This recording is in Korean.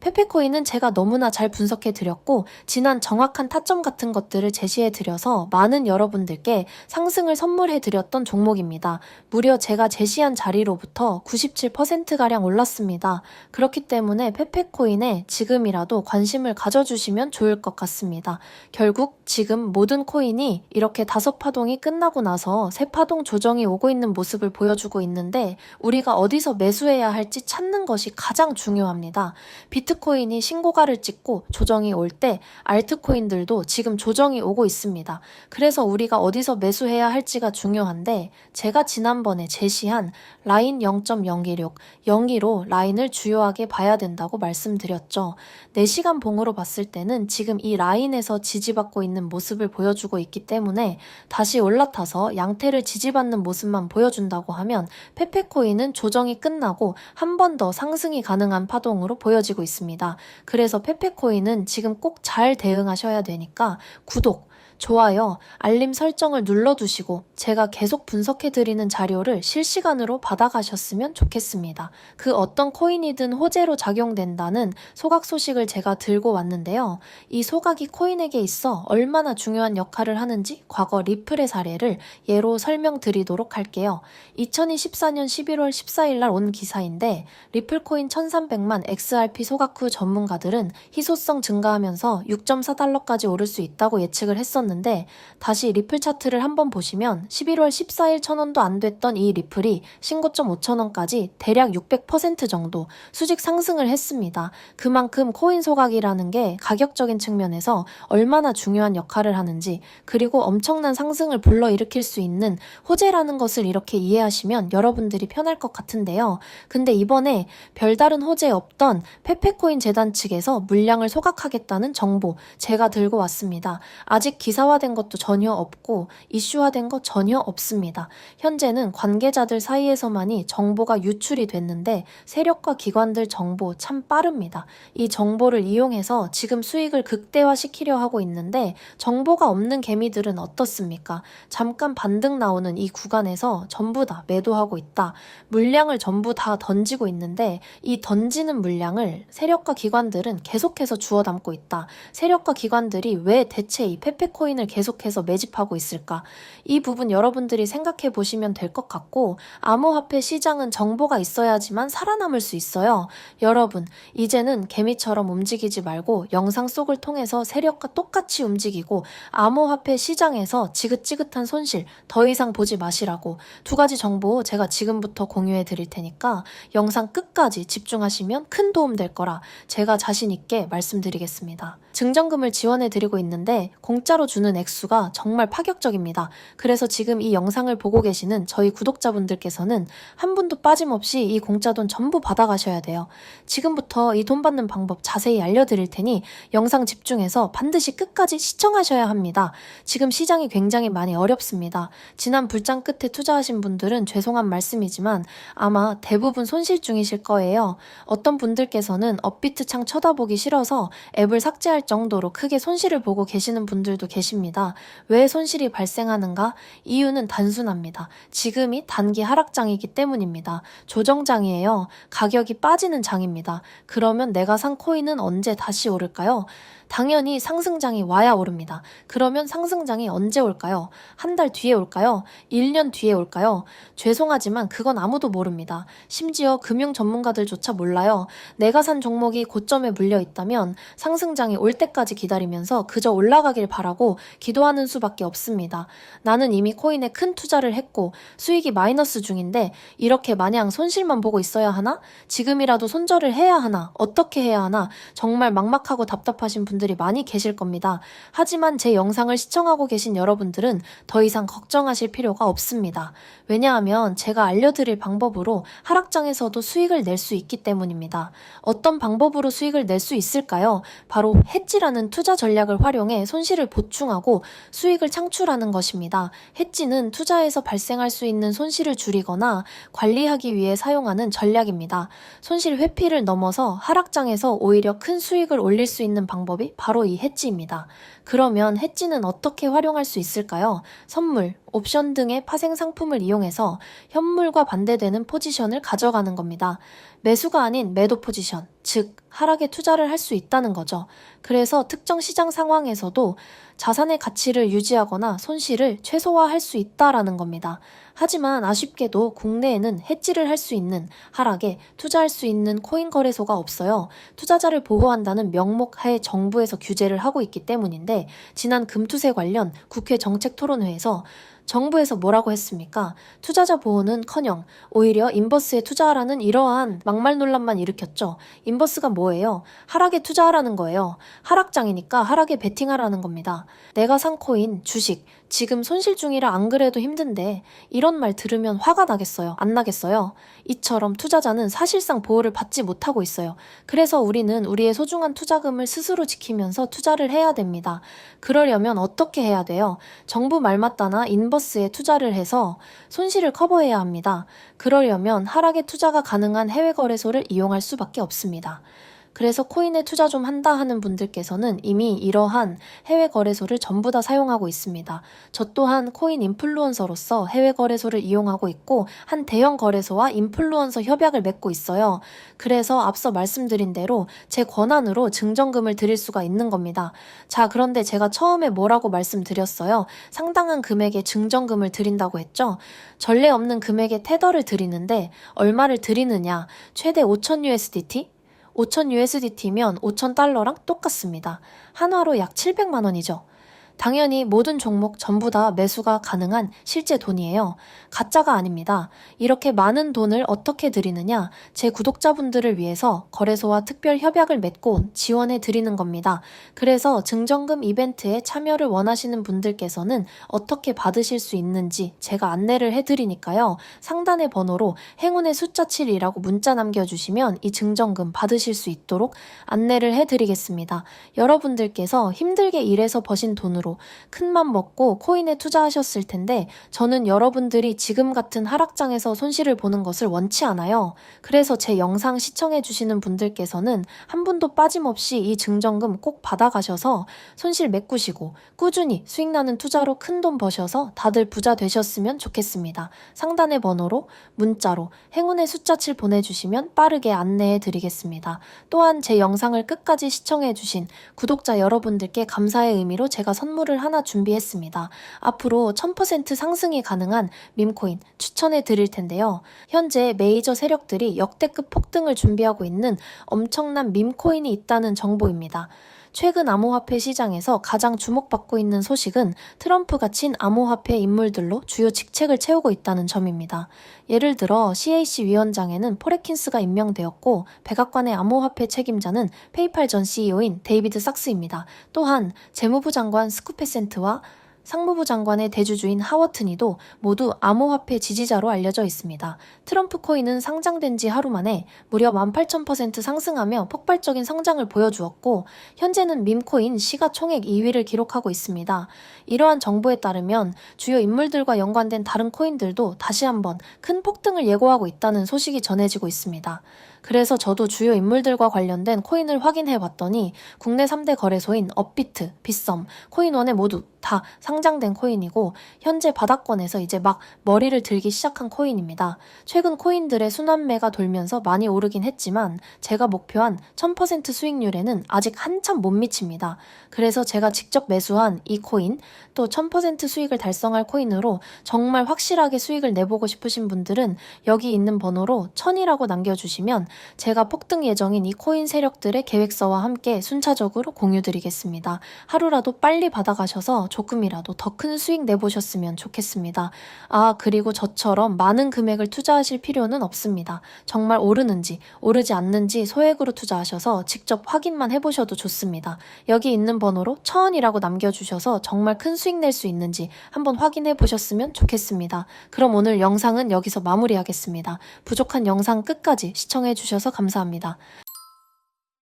페페코인은 제가 너무나 잘 분석해 드렸고 지난 정확한 타점 같은 것들을 제시해 드려서 많은 여러분들께 상승을 선물해 드렸던 종목입니다. 무려 제가 제시한 자리로부터 97%가량 올랐습니다. 그렇기 때문에 페페코인에 지금이라도 관심을 가져주시면 좋을 것 같습니다. 결국 지금 모든 코인이 이렇게 다섯 파동이 끝나고 나서 세 파동 조정이 오고 있는 모습을 보여주고 있는데 우리가 어디서 매수해야 할지 찾는 것이 가장 중요합니다. 비트 코인이 신고가를 찍고 조정이 올 때 알트코인들도 지금 조정이 오고 있습니다. 그래서 우리가 어디서 매수해야 할지가 중요한데 제가 지난번에 제시한 라인 0.016, 0기로 라인을 주요하게 봐야 된다고 말씀드렸죠. 4시간 봉으로 봤을 때는 지금 이 라인에서 지지받고 있는 모습을 보여주고 있기 때문에 다시 올라타서 양태를 지지받는 모습만 보여준다고 하면 페페코인은 조정이 끝나고 한 번 더 상승이 가능한 파동으로 보여지고 있습니다. 그래서 페페코인은 지금 꼭 잘 대응하셔야 되니까 구독, 좋아요, 알림 설정을 눌러두시고 제가 계속 분석해드리는 자료를 실시간으로 받아가셨으면 좋겠습니다. 그 어떤 코인이든 호재로 작용된다는 소각 소식을 제가 들고 왔는데요. 이 소각이 코인에게 있어 얼마나 중요한 역할을 하는지 과거 리플의 사례를 예로 설명드리도록 할게요. 2024년 11월 14일 날 온 기사인데 리플코인 1300만 XRP 소각 후 전문가들은 희소성 증가하면서 6.4달러까지 오를 수 있다고 예측을 했었는데 다시 리플 차트를 한번 보시면 11월 14일 천원도 안 됐던 이 리플이 신고점 5천원까지 대략 600% 정도 수직 상승을 했습니다. 그만큼 코인 소각이라는 게 가격적인 측면에서 얼마나 중요한 역할을 하는지 그리고 엄청난 상승을 불러일으킬 수 있는 호재라는 것을 이렇게 이해하시면 여러분들이 편할 것 같은데요. 근데 이번에 별다른 호재 없던 페페코인 재단 측에서 물량을 소각하겠다는 정보 제가 들고 왔습니다. 아직 기사 화된 것도 전혀 없고 이슈화된 것 전혀 없습니다. 현재는 관계자들 사이에서만이 정보가 유출이 됐는데 세력과 기관들 정보 참 빠릅니다. 이 정보를 이용해서 지금 수익을 극대화시키려 하고 있는데 정보가 없는 개미들은 어떻습니까? 잠깐 반등 나오는 이 구간에서 전부 다 매도하고 있다. 물량을 전부 다 던지고 있는데 이 던지는 물량을 세력과 기관들은 계속해서 주워 담고 있다. 세력과 기관들이 왜 대체 이 페페코인 을 계속해서 매집하고 있을까? 이 부분 여러분들이 생각해 보시면 될 것 같고 암호화폐 시장은 정보가 있어야지만 살아남을 수 있어요. 여러분, 이제는 개미처럼 움직이지 말고 영상 속을 통해서 세력과 똑같이 움직이고 암호화폐 시장에서 지긋지긋한 손실 더 이상 보지 마시라고 두 가지 정보 제가 지금부터 공유해 드릴 테니까 영상 끝까지 집중하시면 큰 도움 될 거라 제가 자신 있게 말씀드리겠습니다. 증정금을 지원해 드리고 있는데 공짜로 주는 액수가 정말 파격적입니다. 그래서 지금 이 영상을 보고 계시는 저희 구독자분들께서는 한 분도 빠짐없이 이 공짜 돈 전부 받아가셔야 돼요. 지금부터 이 돈 받는 방법 자세히 알려드릴 테니 영상 집중해서 반드시 끝까지 시청하셔야 합니다. 지금 시장이 굉장히 많이 어렵습니다. 지난 불장 끝에 투자하신 분들은 죄송한 말씀이지만 아마 대부분 손실 중이실 거예요. 어떤 분들께서는 업비트 창 쳐다보기 싫어서 앱을 삭제할 정도로 크게 손실을 보고 계시는 분들도 계 십니다. 왜 손실이 발생하는가? 이유는 단순합니다. 지금이 단기 하락장이기 때문입니다. 조정장이에요. 가격이 빠지는 장입니다. 그러면 내가 산 코인은 언제 다시 오를까요? 당연히 상승장이 와야 오릅니다. 그러면 상승장이 언제 올까요? 한 달 뒤에 올까요? 1년 뒤에 올까요? 죄송하지만 그건 아무도 모릅니다. 심지어 금융 전문가들조차 몰라요. 내가 산 종목이 고점에 물려 있다면 상승장이 올 때까지 기다리면서 그저 올라가길 바라고 기도하는 수밖에 없습니다. 나는 이미 코인에 큰 투자를 했고 수익이 마이너스 중인데 이렇게 마냥 손실만 보고 있어야 하나? 지금이라도 손절을 해야 하나? 어떻게 해야 하나? 정말 막막하고 답답하신 분들이 많이 계실 겁니다. 하지만 제 영상을 시청하고 계신 여러분들은 더 이상 걱정하실 필요가 없습니다. 왜냐하면 제가 알려드릴 방법으로 하락장에서도 수익을 낼 수 있기 때문입니다. 어떤 방법으로 수익을 낼 수 있을까요? 바로 해지라는 투자 전략을 활용해 손실을 보충 하고 수익을 창출하는 것입니다. 해지는 투자에서 발생할 수 있는 손실을 줄이거나 관리하기 위해 사용하는 전략입니다. 손실 회피를 넘어서 하락장에서 오히려 큰 수익을 올릴 수 있는 방법이 바로 이 해지입니다. 그러면 해지는 어떻게 활용할 수 있을까요? 선물, 옵션 등의 파생 상품을 이용해서 현물과 반대되는 포지션을 가져가는 겁니다. 매수가 아닌 매도 포지션, 즉 하락에 투자를 할 수 있다는 거죠. 그래서 특정 시장 상황에서도 자산의 가치를 유지하거나 손실을 최소화할 수 있다라는 겁니다. 하지만 아쉽게도 국내에는 해지를 할 수 있는 하락에 투자할 수 있는 코인 거래소가 없어요. 투자자를 보호한다는 명목 하에 정부에서 규제를 하고 있기 때문인데 지난 금투세 관련 국회 정책 토론회에서 정부에서 뭐라고 했습니까? 투자자 보호는 커녕 오히려 인버스에 투자하라는 이러한 막말 논란만 일으켰죠. 인버스가 뭐예요? 하락에 투자하라는 거예요. 하락장이니까 하락에 베팅하라는 겁니다. 내가 산 코인, 주식, 지금 손실 중이라 안 그래도 힘든데 이런 말 들으면 화가 나겠어요? 안 나겠어요? 이처럼 투자자는 사실상 보호를 받지 못하고 있어요. 그래서 우리는 우리의 소중한 투자금을 스스로 지키면서 투자를 해야 됩니다. 그러려면 어떻게 해야 돼요? 정부 말맞다나 인버스에 투자를 해서 손실을 커버해야 합니다. 그러려면 하락에 투자가 가능한 해외 거래소를 이용할 수밖에 없습니다. 그래서 코인에 투자 좀 한다 하는 분들께서는 이미 이러한 해외 거래소를 전부 다 사용하고 있습니다. 저 또한 코인 인플루언서로서 해외 거래소를 이용하고 있고 한 대형 거래소와 인플루언서 협약을 맺고 있어요. 그래서 앞서 말씀드린 대로 제 권한으로 증정금을 드릴 수가 있는 겁니다. 자, 그런데 제가 처음에 뭐라고 말씀드렸어요? 상당한 금액의 증정금을 드린다고 했죠? 전례 없는 금액의 테더를 드리는데 얼마를 드리느냐? 최대 5,000 USDT? 5,000 USDT면 5,000 달러랑 똑같습니다. 한화로 약 700만 원이죠. 당연히 모든 종목 전부 다 매수가 가능한 실제 돈이에요. 가짜가 아닙니다. 이렇게 많은 돈을 어떻게 드리느냐? 제 구독자분들을 위해서 거래소와 특별 협약을 맺고 지원해 드리는 겁니다. 그래서 증정금 이벤트에 참여를 원하시는 분들께서는 어떻게 받으실 수 있는지 제가 안내를 해 드리니까요. 상단의 번호로 행운의 숫자 7이라고 문자 남겨 주시면 이 증정금 받으실 수 있도록 안내를 해 드리겠습니다. 여러분들께서 힘들게 일해서 버신 돈으로 큰 맘 먹고 코인에 투자하셨을 텐데 저는 여러분들이 지금 같은 하락장에서 손실을 보는 것을 원치 않아요. 그래서 제 영상 시청해 주시는 분들께서는 한 분도 빠짐없이 이 증정금 꼭 받아가셔서 손실 메꾸시고 꾸준히 수익 나는 투자로 큰 돈 버셔서 다들 부자 되셨으면 좋겠습니다. 상단의 번호로 문자로 행운의 숫자 7 보내주시면 빠르게 안내해 드리겠습니다. 또한 제 영상을 끝까지 시청해 주신 구독자 여러분들께 감사의 의미로 제가 선 물을 하나 준비했습니다. 앞으로 1000% 상승이 가능한 밈코인 추천해 드릴 텐데요. 현재 메이저 세력들이 역대급 폭등을 준비하고 있는 엄청난 밈코인이 있다는 정보입니다. 최근 암호화폐 시장에서 가장 주목받고 있는 소식은 트럼프가 친 암호화폐 인물들로 주요 직책을 채우고 있다는 점입니다. 예를 들어 CAC 위원장에는 포레킨스가 임명되었고 백악관의 암호화폐 책임자는 페이팔 전 CEO인 데이비드 sak스입니다. 또한 재무부 장관 스쿠페센트와 상무부 장관의 대주주인 하워트니도 모두 암호화폐 지지자로 알려져 있습니다. 트럼프 코인은 상장된 지 하루 만에 무려 18,000% 상승하며 폭발적인 성장을 보여주었고 현재는 밈코인 시가 총액 2위를 기록하고 있습니다. 이러한 정보에 따르면 주요 인물들과 연관된 다른 코인들도 다시 한번 큰 폭등을 예고하고 있다는 소식이 전해지고 있습니다. 그래서 저도 주요 인물들과 관련된 코인을 확인해 봤더니 국내 3대 거래소인 업비트, 빗썸, 코인원에 모두 다 상장된 코인이고 현재 바닥권에서 이제 막 머리를 들기 시작한 코인입니다. 최근 코인들의 순환매가 돌면서 많이 오르긴 했지만 제가 목표한 1000% 수익률에는 아직 한참 못 미칩니다. 그래서 제가 직접 매수한 이 코인 또 1000% 수익을 달성할 코인으로 정말 확실하게 수익을 내보고 싶으신 분들은 여기 있는 번호로 1000이라고 남겨주시면 제가 폭등 예정인 이 코인 세력들의 계획서와 함께 순차적으로 공유드리겠습니다. 하루라도 빨리 받아가셔서 조금이라도 더 큰 수익 내보셨으면 좋겠습니다. 아, 그리고 저처럼 많은 금액을 투자하실 필요는 없습니다. 정말 오르는지, 오르지 않는지 소액으로 투자하셔서 직접 확인만 해보셔도 좋습니다. 여기 있는 번호로 천이라고 남겨주셔서 정말 큰 수익 낼 수 있는지 한번 확인해 보셨으면 좋겠습니다. 그럼 오늘 영상은 여기서 마무리하겠습니다. 부족한 영상 끝까지 시청해 주셔서 감사합니다.